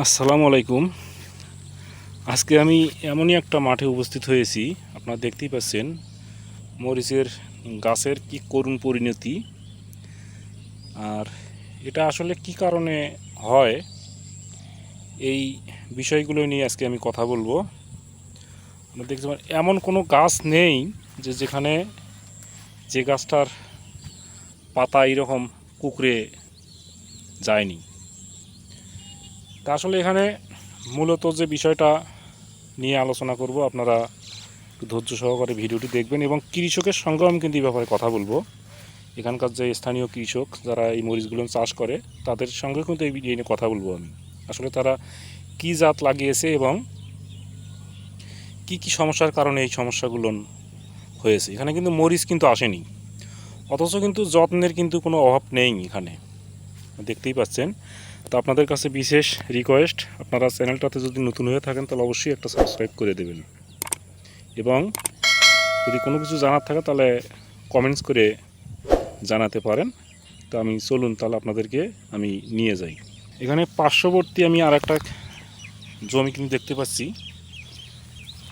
আসসালামু আলাইকুম। আজকে আমি এমনই একটা মাঠে উপস্থিত হয়েছি, আপনারা দেখতেই পাচ্ছেন মরিচের গাছের কি করুণ পরিণতি। আর এটা আসলে কি কারণে হয়, এই বিষয়গুলো নিয়ে আজকে আমি কথা বলব। আমরা দেখতে এমন কোনো গাছ নেই যে যেখানে যে গাছটার পাতা এরকম কুকড়ে যায়নি। তা আসলে এখানে মূলত যে বিষয়টা নিয়ে আলোচনা করব, আপনারা ধৈর্য সহকারে ভিডিওটি দেখবেন এবং কৃষকের সঙ্গেও আমি কিন্তু এই ব্যাপারে কথা বলব। এখানকার যে স্থানীয় কৃষক যারা এই মরিচগুলো চাষ করে, তাদের সঙ্গে কিন্তু এই নিয়ে কথা বলব আমি। আসলে তারা কি জাত লাগিয়েছে এবং কি কি সমস্যার কারণে এই সমস্যাগুলো হয়েছে? এখানে কিন্তু মরিচ কিন্তু আসেনি। অথচ কিন্তু যত্নের কিন্তু কোনো অভাব নেই এখানে। দেখতেই পাচ্ছেন তো আপনাদের কাছে বিশেষ রিকোয়েস্ট আপনারা চ্যানেলটাতে যদি নতুন হয়ে থাকেন, তাহলে অবশ্যই একটা সাবস্ক্রাইব করে দেবেন। এবং যদি কোনো কিছু জানার থাকে, তাহলে কমেন্টস করে জানাতে পারেন। তো আমি, চলুন তাহলে আপনাদেরকে আমি নিয়ে যাই। এখানে পার্শ্ববর্তী আমি আর একটা জমি কিন্তু দেখতে পাচ্ছি।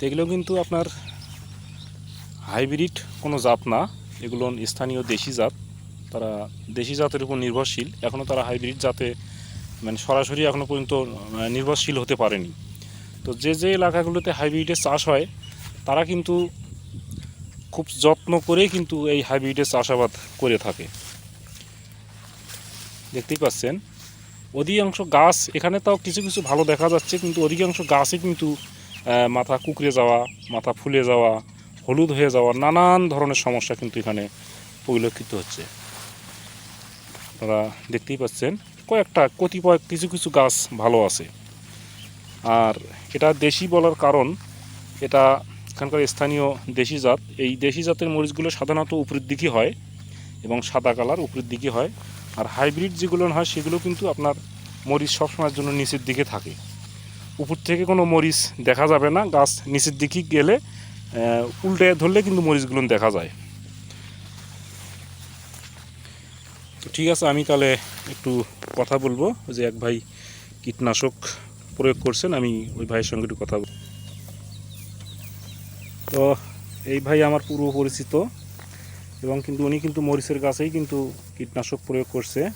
এগুলো কিন্তু আপনার হাইব্রিড কোনো জাত না। এগুলো স্থানীয় দেশি জাত। তারা দেশি জাতের উপর নির্ভরশীল। এখনও তারা হাইব্রিড জাতে মানে সরাসরি এখনও পর্যন্ত নির্ভরশীল হতে পারেনি। তো যে যে এলাকাগুলোতে হাইব্রিডের চাষ হয়, তারা কিন্তু খুব যত্ন করে কিন্তু এই হাইব্রিডের চাষাবাদ করে থাকে। দেখতেই পাচ্ছেন, অধিকাংশ গাছ, এখানে তাও কিছু কিছু ভালো দেখা যাচ্ছে, কিন্তু অধিকাংশ গাছই কিন্তু মাথা কুকড়ে যাওয়া, মাথা ফুলে যাওয়া, হলুদ হয়ে যাওয়া, নানান ধরনের সমস্যা কিন্তু এখানে পরিলক্ষিত হচ্ছে। আপনারা দেখতেই পাচ্ছেন কয়েকটা, কতিপয় কিছু কিছু গাছ ভালো আছে। আর এটা দেশি বলার কারণ, এটা এখানকার স্থানীয় দেশি জাত। এই দেশি জাতের মরিচগুলো সাধারণত উপরের দিকে হয় এবং সাদা কালার উপরের দিকে হয়। আর হাইব্রিড যেগুলো হয়, সেগুলো কিন্তু আপনার মরিচ সবসময়ের জন্য নিচের দিকে থাকে। উপর থেকে কোনো মরিচ দেখা যাবে না, গাছ নিচের দিকে গেলে উল্টে ধরলে কিন্তু মরিচগুলো দেখা যায়। ঠিক আছে, আমি তাহলে একটু কথা বলব। যে এক ভাই কীটনাশক প্রয়োগ করছেন, আমি ওই ভাইয়ের সঙ্গে একটু কথা বল- তো এই ভাই আমার পূর্ব পরিচিত এবং কিন্তু উনি কিন্তু মরিচের গাছেই কিন্তু কীটনাশক প্রয়োগ করছে।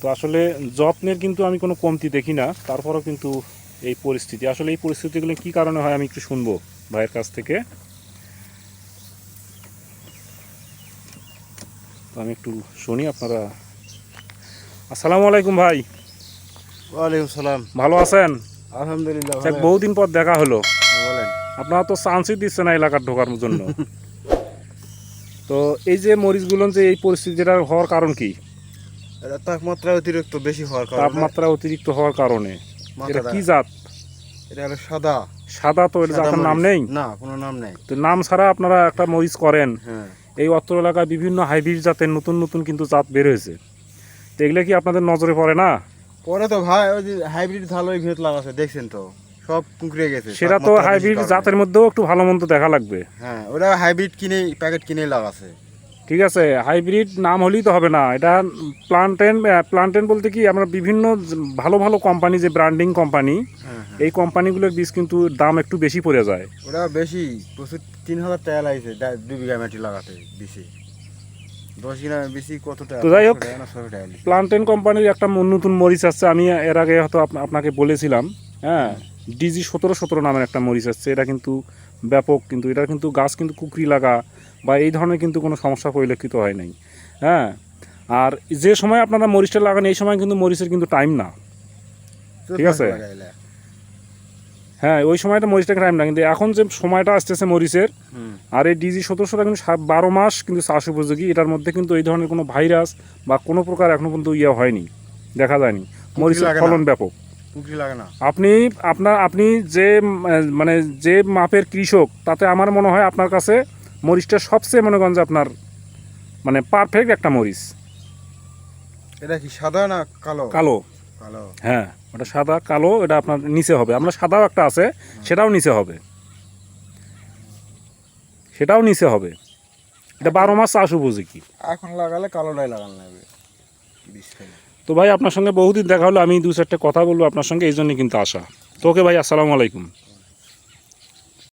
তো আসলে যত্নের কিন্তু আমি কোনো কমতি দেখি না, তারপরেও কিন্তু এই পরিস্থিতি। আসলে এই পরিস্থিতিগুলো কী কারণে হয় আমি একটু শুনব ভাইয়ের কাছ থেকে। তো আমি একটু শুনি আপনারা। আসসালামু আলাইকুম ভাই। ওয়ালাইকুম সালাম। ভালো আছেন? আলহামদুলিল্লাহ যাক। বহুদিন পর দেখা হলো। বলেন। আপনারা তো চান্সই দিচ্ছে না এলাকার ঢোকার জন্য। তো এই যে মরিচগুলো যে এই পরিস্থিতিটা হওয়ার কারণ কি? তাপমাত্রা অতিরিক্ত বেশি হওয়ার কারণে। তাপমাত্রা অতিরিক্ত হওয়ার কারণে। এটা কি জাত? এটা হলো সাদা। সাদা তো সাদা জাতের নাম নেই? না কোনো নাম নেই। তো নাম ছাড়া আপনারা একটা মরিচ করেন। হ্যাঁ। এই অত্র এলাকায় বিভিন্ন হাইব্রিড জাতের নতুন নতুন কিন্তু জাত বের হয়েছে। তো এগুলো কি আপনাদের নজরে পড়ে না? পরে তো ভাই ওই যে হাইব্রিড ভালোই ভেত লাগাছে দেখছেন তো? সব কুকড়ে গেছে সেটা তো হাইব্রিড জাতের মধ্যেও একটু ভালো মন্দ দেখা লাগবে। হ্যাঁ ওরা হাইব্রিড কিনে প্যাকেট কিনে লাগাছে। ঠিক আছে হাইব্রিড নাম হলেই তো হবে না। এটা প্লান্টেন প্লান্টেন বলতে কি আমরা বিভিন্ন ভালো ভালো কোম্পানি যে ব্র্যান্ডিং কোম্পানি হ্যাঁ হ্যাঁ। এই কোম্পানিগুলোর বীজ কিন্তু দাম একটু বেশি পড়ে যায়। ওটা বেশি প্রচুর তিন হাজার টাকা লাগছে দুই বিঘা মাটি লাগাতে বেশি। তো যাই হোক। প্লান্টেন কোম্পানির একটা নতুন মরিচ আসছে আমি এর আগে হয়তো আপনাকে বলেছিলাম হ্যাঁ ডিজি সতেরো সতেরো নামের একটা মরিচ আসছে এটা কিন্তু ব্যাপক কিন্তু এটা কিন্তু গাছ কিন্তু কুকরি লাগা বা এই ধরনের কিন্তু কোনো সমস্যা পরিলক্ষিত হয় নাই। হ্যাঁ? আর যে সময় আপনারা মরিচটা লাগান এই সময় কিন্তু মরিচের কিন্তু টাইম না। ঠিক আছে। হ্যাঁ ওই সময়টা মরিচটা টাইম না কিন্তু এখন যে সময়টা আসতেছে মরিচের আর এই ডিজি সতেরোশোটা কিন্তু বারো মাস কিন্তু চাষ উপযোগী এটার মধ্যে কিন্তু এই ধরনের কোনো ভাইরাস বা কোনো প্রকার এখনও পর্যন্ত ইয়ে হয়নি দেখা যায়নি। মরিচের ফলন ব্যাপক। আপনি আপনার আপনি যে মানে যে মাপের কৃষক তাতে আমার মনে হয় আপনার কাছে মরিচটা সবচেয়ে মনে করেন যে আপনার মানে পারফেক্ট একটা মরিচ। এটা কি সাদা না কালো? কালো। কালো। হ্যাঁ ওটা সাদা কালো এটা আপনার নিচে হবে। আমরা সাদাও একটা আছে সেটাও নিচে হবে। সেটাও নিচে হবে। এটা বারো মাস চাষ উপযোগী। এখন লাগালে কালোটাই লাগানো লাগবে। তো ভাই আপনার সঙ্গে বহুদিন দেখা হলো আমি দু চারটে কথা বলব আপনার সঙ্গে এই জন্যই কিন্তু আসা। তো ওকে ভাই আসসালামু আলাইকুম।